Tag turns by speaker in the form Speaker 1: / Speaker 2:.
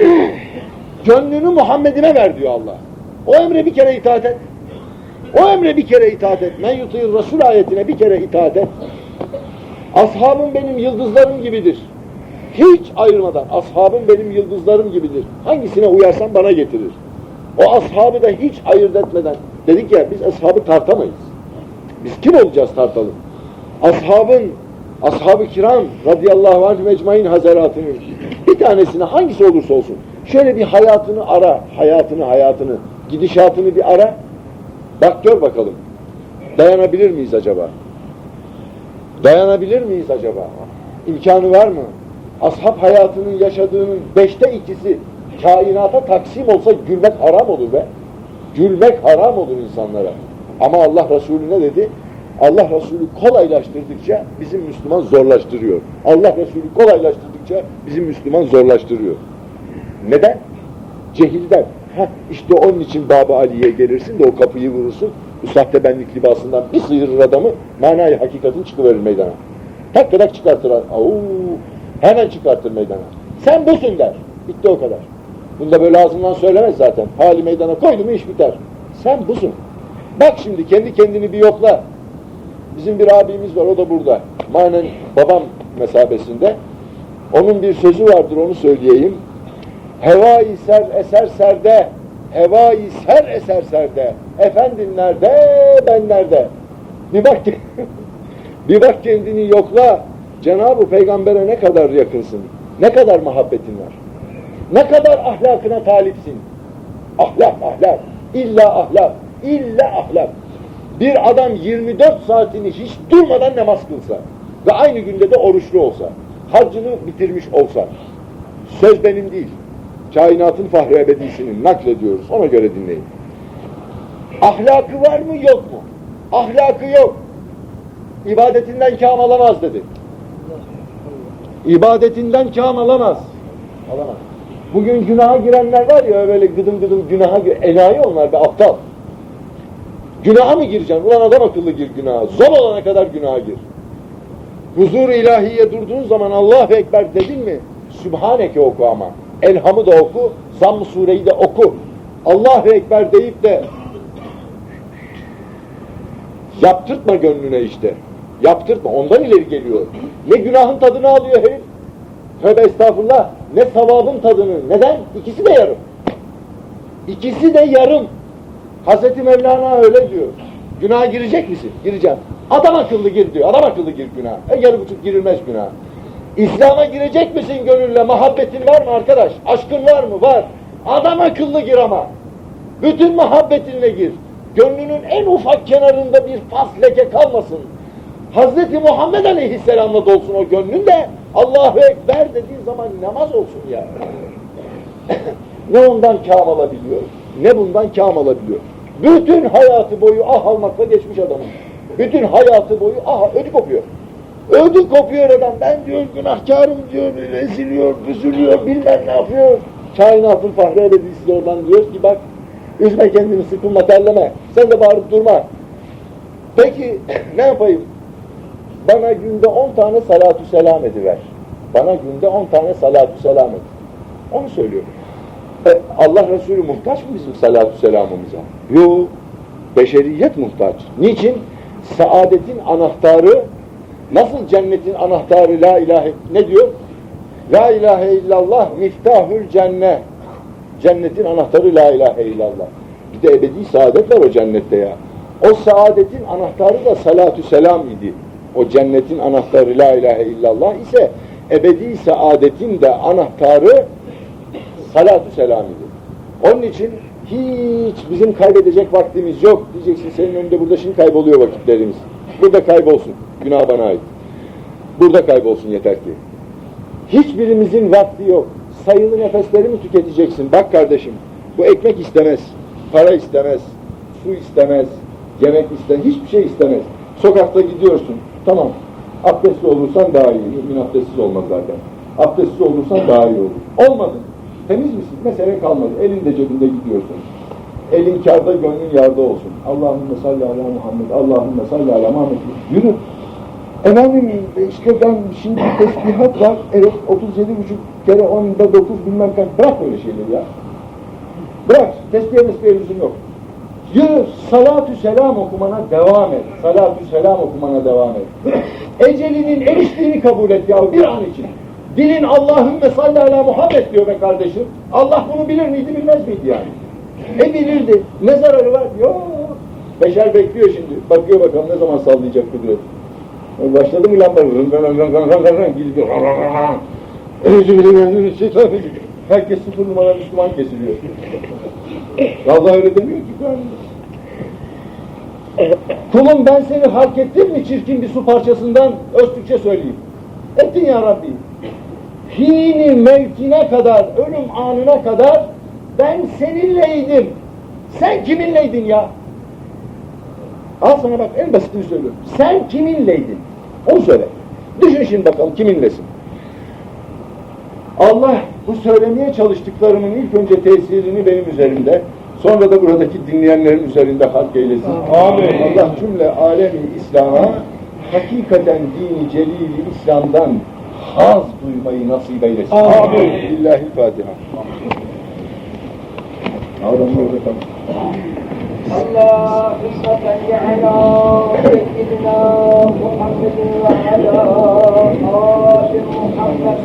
Speaker 1: Gönlünü Muhammed'ime ver diyor Allah. O emre bir kere itaat et. O emre bir kere itaat et. Men yutuyur Resul ayetine bir kere itaat et. Ashabım benim yıldızlarım gibidir. Hiç ayırmadan ashabım benim yıldızlarım gibidir. Hangisine uyarsan bana getirir. O ashabı da hiç ayırt etmeden dedik ya biz ashabı tartamayız. Biz kim olacağız tartalım? Ashabın, ashab-ı kiram radıyallahu anh mecmain hazaratının bir tanesine hangisi olursa olsun şöyle bir hayatını ara, hayatını hayatını, gidişatını bir ara. Bak gör bakalım. Dayanabilir miyiz acaba? Dayanabilir miyiz acaba? İmkanı var mı? Ashab hayatının yaşadığının beşte ikisi kainata taksim olsa gülmek haram olur be. Gülmek haram olur insanlara. Ama Allah Resulü ne dedi? Allah Resulü kolaylaştırdıkça bizim Müslüman zorlaştırıyor. Allah Resulü kolaylaştırdıkça bizim Müslüman zorlaştırıyor. Neden? Cehilden. Heh, işte onun için Baba Ali'ye gelirsin de o kapıyı vurursun. Bu sahte benlik libasından bir sıyırır adamı, manayı hakikatin çıkıverir meydana. Tak kadar çıkartır. Au, hemen çıkartır meydana. Sen busun der. Bitti o kadar. Bunu da böyle ağzından söylemez zaten. Hali meydana koydu mu iş biter. Sen busun. Bak şimdi kendi kendini bir yokla. Bizim bir abimiz var, o da burada. Manen babam mesabesinde. Onun bir sözü vardır, onu söyleyeyim. Heva-i ser eser serde, heva-i ser eser serde. Efendin nerede, ben nerede? Bir bak, bir bak kendini yokla. Cenab-ı Peygamber'e ne kadar yakınsın, ne kadar muhabbetin var, ne kadar ahlakına talipsin. Ahlak, ahlak, illa ahlak, illa ahlak. Bir adam 24 saatini hiç durmadan namaz kılsa ve aynı günde de oruçlu olsa, harcını bitirmiş olsa, söz benim değil, kainatın fahri ebedisinin naklediyoruz, ona göre dinleyin. Ahlakı var mı yok mu? Ahlakı yok. İbadetinden kâm alamaz dedi. İbadetinden kâm alamaz. Alamaz. Bugün günaha girenler var ya böyle gıdım gıdım günaha gir. Enayi onlar be aptal. Günaha mı gireceksin? Ulan adam akıllı gir günaha. Zor olana kadar günaha gir. Huzur ilahiye durduğun zaman Allahu Ekber dedin mi? Sübhaneke oku ama. Elhamı da oku, Zamm-ı Sureyi de oku. Allahu Ekber deyip de yaptırtma gönlüne işte. Yaptırtma. Ondan ileri geliyor. Ne günahın tadını alıyor herif. Tövbe estağfurullah. Ne savabın tadını. Neden? İkisi de yarım. İkisi de yarım. Hazreti Mevlana öyle diyor. Günaha girecek misin? Gireceğim. Adam akıllı gir diyor. Adam akıllı gir günah. E yarı buçuk girilmez günah. İslam'a girecek misin gönülle? Muhabbetin var mı arkadaş? Aşkın var mı? Var. Adam akıllı gir ama. Bütün muhabbetinle gir. Gönlünün en ufak kenarında bir fas leke kalmasın. Hazreti Muhammed Aleyhisselam'la dolsun o gönlün de Allahu Ekber dediği zaman namaz olsun ya. ne ondan kâm alabiliyor, ne bundan kâm alabiliyor. Bütün hayatı boyu ah almakla geçmiş adamın. Bütün hayatı boyu ah ödü kopuyor. Ödü kopuyor adam. Ben diyor günahkarım diyor, eziliyor, büzülüyor, bilmem ne yapıyor. Kainatın fahri ebedisi de oradan diyor ki bak, üzme kendini, sıkılma, terleme. Sen de bağırıp durma. Peki ne yapayım? Bana günde on tane salatü selam ediver. Bana günde on tane salatü selam et. Onu söylüyor. E, Allah Resulü muhtaç mı bizim salatü selamımıza? Yok. Beşeriyet muhtaç. Niçin? Saadetin anahtarı nasıl cennetin anahtarı la ilahe ne diyor? La ilahe illallah miftahül cennet. Cennetin anahtarı la ilahe illallah. Bir de ebedi saadet var o cennette ya. O saadetin anahtarı da salatü selam idi. O cennetin anahtarı la ilahe illallah ise ebedi saadetin de anahtarı salatü selam idi. Onun için hiç bizim kaybedecek vaktimiz yok. Diyeceksin senin önünde burada şimdi kayboluyor vakitlerimiz. Burada kaybolsun. Günah bana ait. Burada kaybolsun yeter ki. Hiçbirimizin vakti yok. Sayılı nefesleri mi tüketeceksin? Bak kardeşim, bu ekmek istemez, para istemez, su istemez, yemek istemez, hiçbir şey istemez. Sokakta gidiyorsun, tamam, abdestli olursan daha iyi. Mümin abdestsiz olmaz zaten. Abdestsiz olursan daha iyi olur. Olmadın, temiz misin? Mesele kalmadı. Elinde cebinde gidiyorsun. Elin kârda, gönlün yarda olsun. Allahümme salli ala Muhammed, Allahümme salli ala Muhammed. Yürü. Efendim işte ben şimdi tesbihat var. Evet 37 buçuk kere 10'da 9 bilmem kaç. Bırak böyle şeyleri ya. Bırak. Tesbihe mesbihe lüzum yok. Yürü salatü selam okumana devam et. Salatü selam okumana devam et. Ecelinin eriştiğini kabul et ya bir an için. Dilin Allahümme salli ala Muhammed diyor be kardeşim. Allah bunu bilir miydi bilmez miydi yani? E bilirdi. Ne zararı var? Yok. Beşer bekliyor şimdi. Bakıyor bakalım ne zaman sallayacak kudret. Başladı mı lamba? Gidiyor. Herkes sıfır numara Müslüman kesiliyor. Allah öyle demiyor ki. Kulum ben seni hak ettim mi çirkin bir su parçasından Öztürkçe söyleyeyim. Ettin ya Rabbi. Hini mevkine kadar, ölüm anına kadar ben seninleydim. Sen kiminleydin ya? Al sana bak en basitini söylüyorum. Sen kiminleydin? Onu söyle. Düşün şimdi bakalım kiminlesin. Allah bu söylemeye çalıştıklarımın ilk önce tesirini benim üzerimde, sonra da buradaki dinleyenlerin üzerinde halk eylesin.
Speaker 2: Amin.
Speaker 1: Allah cümle alemi İslam'a hakikaten dini celili İslam'dan haz duymayı nasip eylesin.
Speaker 2: Amin.
Speaker 1: Lillahi Fatiha. Ağlamıyor bakalım.
Speaker 3: اللهم صل على سيدنا محمد وعلى آل محمد